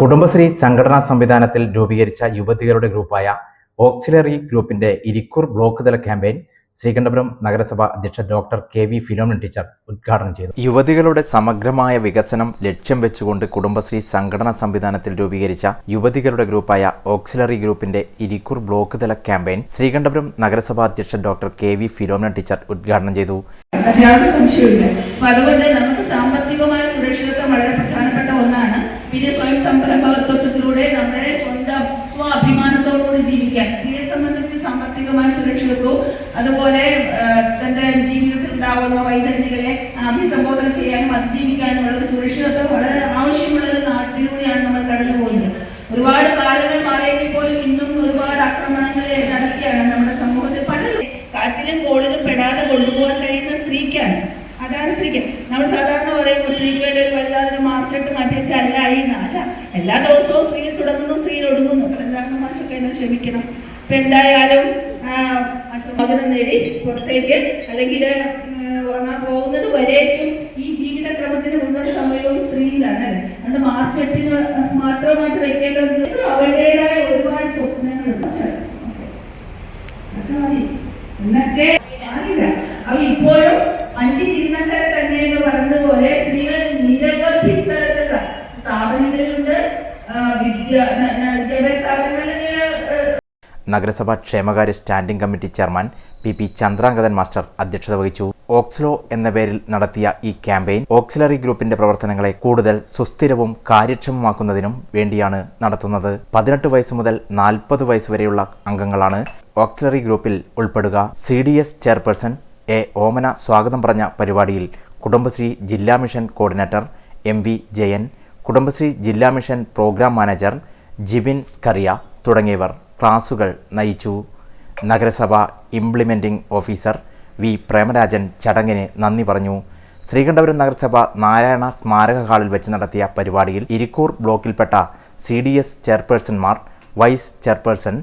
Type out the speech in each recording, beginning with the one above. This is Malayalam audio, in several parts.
കുടുംബശ്രീ സംഘടനാ സംവിധാനത്തിൽ രൂപീകരിച്ച യുവതികളുടെ ഗ്രൂപ്പായ ഓക്സിലറി ഗ്രൂപ്പിന്റെ ഇരിക്കൂർ ബ്ലോക്ക് തല ക്യാമ്പയിൻ ശ്രീകണ്ഠപുരം നഗരസഭ അധ്യക്ഷ doctor K V Philomin teacher ഉദ്ഘാടനം ചെയ്തു. യുവതികളുടെ സമഗ്രമായ വികസനം ലക്ഷ്യം വെച്ചുകൊണ്ട് കുടുംബശ്രീ സംഘടനാ സംവിധാനത്തിൽ രൂപീകരിച്ച യുവതികളുടെ ഗ്രൂപ്പായ ഓക്സിലറി ഗ്രൂപ്പിന്റെ ഇരിക്കൂർ ബ്ലോക്ക് തല ക്യാമ്പയിൻ ശ്രീകണ്ഠപുരം നഗരസഭാ അധ്യക്ഷ doctor K V Philomina teacher ഉദ്ഘാടനം ചെയ്തു. സംശയമില്ല. അതുകൊണ്ട് നമുക്ക് സാമ്പത്തികമായ സുരക്ഷിതത്വം വളരെ പ്രധാനപ്പെട്ട ഒന്നാണ്. പിന്നെ സംരംഭകത്വത്തിലൂടെ നമ്മുടെ സ്വന്തം സ്വാഭിമാനത്തോടുകൂടി ജീവിക്കാൻ സ്ത്രീയെ സംബന്ധിച്ച് സാമ്പത്തികമായ സുരക്ഷിതത്വവും അതുപോലെ തന്റെ ജീവിതത്തിൽ ഉണ്ടാവുന്ന വൈദഗ്ധ്യങ്ങളെ അഭിസംബോധന ചെയ്യാനും അതിജീവിക്കാനുമുള്ള ഒരു സുരക്ഷിതത്വം വളരെ ആവശ്യമുള്ള ഒരു നാട്ടിലൂടെയാണ് നമ്മൾ കടന്നു പോകുന്നത്. ഒരുപാട് കാലങ്ങൾ മാറിയെങ്കിൽ പോലും ഇന്നും ഒരുപാട് ആക്രമണങ്ങളെ നടത്തിയാണ് നമ്മുടെ സമൂഹത്തിൽ. പലരും കാറ്റിലും കോളിലും പെടാതെ കൊണ്ടുപോകാൻ കഴിയുന്ന സ്ത്രീക്കാണ്. അതാണ് സ്ത്രീക്ക്. നമ്മൾ സാധാരണ പറയുമ്പോൾ സ്ത്രീക്ക് വേണ്ടി ഒരു വലുതാതിന് മാർച്ചിട്ട് മാറ്റി ചല്ലായി ഈ എല്ലാ ദിവസവും സ്ത്രീ തുടങ്ങുന്നു സ്ത്രീ ഒടുങ്ങുന്നു സാധാരണ മാർച്ചൊക്കെ എന്നെ ക്ഷമിക്കണം ഇപ്പൊ എന്തായാലും മോചനം നേടി പുറത്തേക്ക് അല്ലെങ്കിൽ ഉറങ്ങാൻ പോകുന്നത് വരേക്കും ഈ ജീവിതക്രമത്തിന് മുഴുവൻ സമയവും സ്ത്രീയിലാണ്. അല്ലെ അതുകൊണ്ട് മാർച്ച് എട്ടിന് മാത്രമായിട്ട് വെക്കേണ്ടത് അവരുടേതായ ഒരുപാട് സ്വപ്നങ്ങളുണ്ട്. എന്നൊക്കെ സ്ഥാപനങ്ങളിലുണ്ട്. വിദ്യ ന- ന- വിദ്യാഭ്യാസ സ്ഥാപനങ്ങളിൽ നഗരസഭ ക്ഷേമകാര്യ standing committee chairman P P Chandrangathan master അധ്യക്ഷത വഹിച്ചു. ഓക്സ്ലോ എന്ന പേരിൽ നടത്തിയ ഈ ക്യാമ്പയിൻ ഓക്സിലറി ഗ്രൂപ്പിന്റെ പ്രവർത്തനങ്ങളെ കൂടുതൽ സുസ്ഥിരവും കാര്യക്ഷമമാക്കുന്നതിനും വേണ്ടിയാണ് നടത്തുന്നത്. പതിനെട്ട് വയസ്സ് മുതൽ നാൽപ്പത് വയസ്സ് വരെയുള്ള അംഗങ്ങളാണ് ഓക്സിലറി ഗ്രൂപ്പിൽ ഉൾപ്പെടുക. C D S chairperson A Omana സ്വാഗതം പറഞ്ഞ പരിപാടിയിൽ കുടുംബശ്രീ ജില്ലാ mission coordinator M V Jayan Kudumbashree ജില്ലാ mission program manager Jibin Scaria തുടങ്ങിയവർ ക്ലാസുകൾ നയിച്ചു. നഗരസഭ ഇംപ്ലിമെന്റിംഗ് ഓഫീസർ വി പ്രേമരാജൻ ചടങ്ങിന് നന്ദി പറഞ്ഞു. ശ്രീകണ്ഠപുരം നഗരസഭ നാരായണ സ്മാരക ഹാളിൽ വെച്ച് നടത്തിയ പരിപാടിയിൽ ഇരിക്കൂർ ബ്ലോക്കിൽപ്പെട്ട സി ഡി എസ് ചെയർപേഴ്സൺമാർ വൈസ് ചെയർപേഴ്സൺ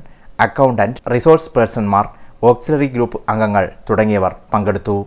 അക്കൗണ്ടന്റ് റിസോഴ്സ് പേഴ്സൺമാർ ഓക്സിലറി ഗ്രൂപ്പ് അംഗങ്ങൾ തുടങ്ങിയവർ പങ്കെടുത്തു.